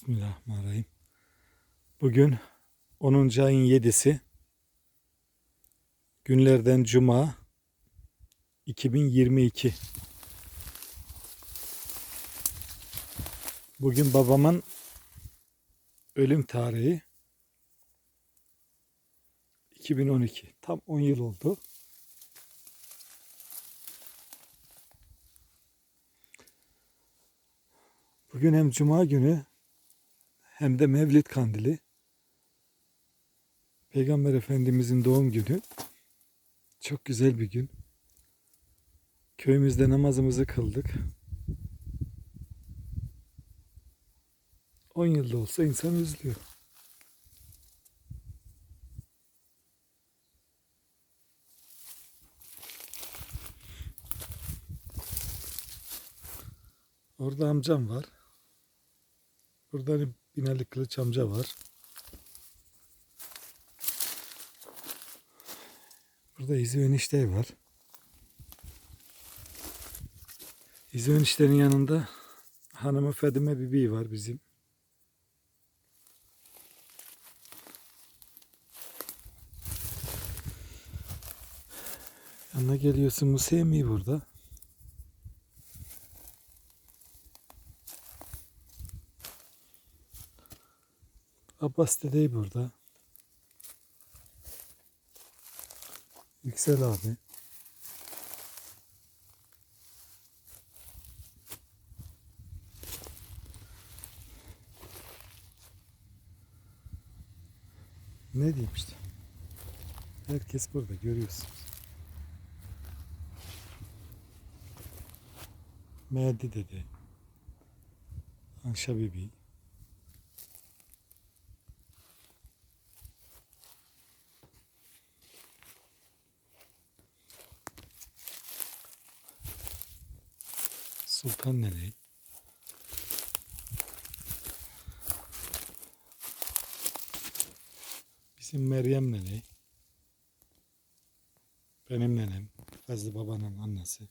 Bismillahirrahmanirrahim. Bugün 10. ayın 7'si. Günlerden Cuma 2022. Bugün babamın ölüm tarihi 2012. Tam 10 yıl oldu. Bugün hem Cuma günü hem de Mevlid Kandili. Peygamber Efendimizin doğum günü. Çok güzel bir gün. Köyümüzde namazımızı kıldık. 10 yılda olsa insan üzülüyor. Orada amcam var. Burada hani Binali Kılıç amca var. Burada İzi Enişte var. İzi Enişte'nin yanında hanımı Fadime Bibi var bizim. Yanına geliyorsun Musemi burada. Abbas Dedey burada. Yüksel abi. Ne diyeyim işte. Herkes burada görüyorsunuz. Mehdi dede. Anşa Sultan Nene. Bizim Meryem Nene. Benim nenem. Fazlı babanın annesi.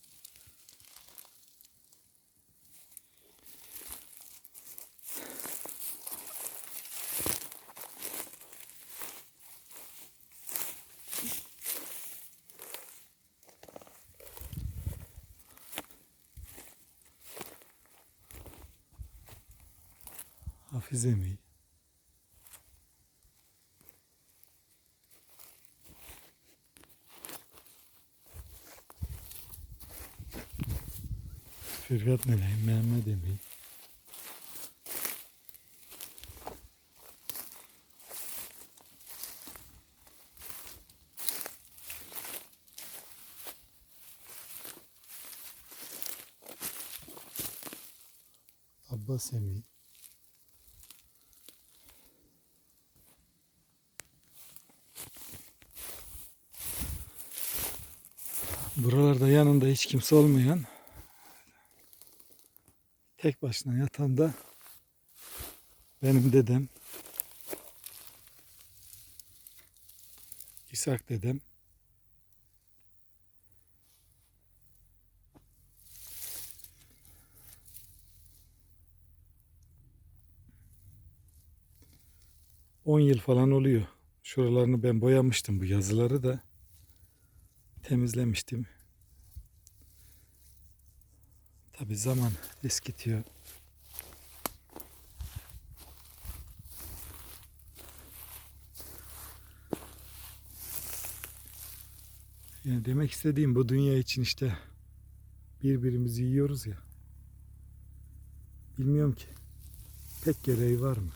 Hafize mi? Firgat Meleği, Mehmet Emin. Abbas Emin. Buralarda yanında hiç kimse olmayan tek başına yatan da benim dedem. İshak dedem. On yıl falan oluyor. Şuralarını ben boyamıştım bu yazıları da temizlemiştim. Tabi zaman eskitiyor. Yani demek istediğim bu dünya için işte birbirimizi yiyoruz ya. Bilmiyorum ki pek gereği var mı?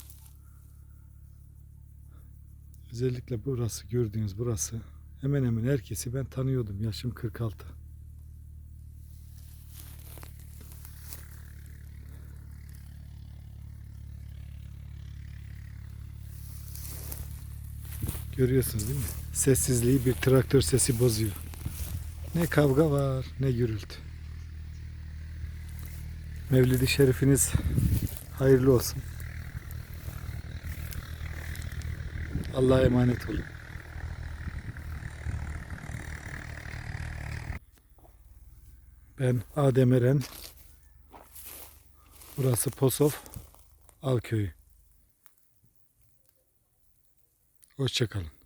Özellikle burası gördüğünüz burası hemen hemen herkesi ben tanıyordum. Yaşım 46. Görüyorsunuz değil mi? Sessizliği bir traktör sesi bozuyor. Ne kavga var ne gürültü. Mevlidi Şerifiniz hayırlı olsun. Allah'a emanet olun. Ben Adem Eren. Burası Posof Alköyü. Hoşçakalın.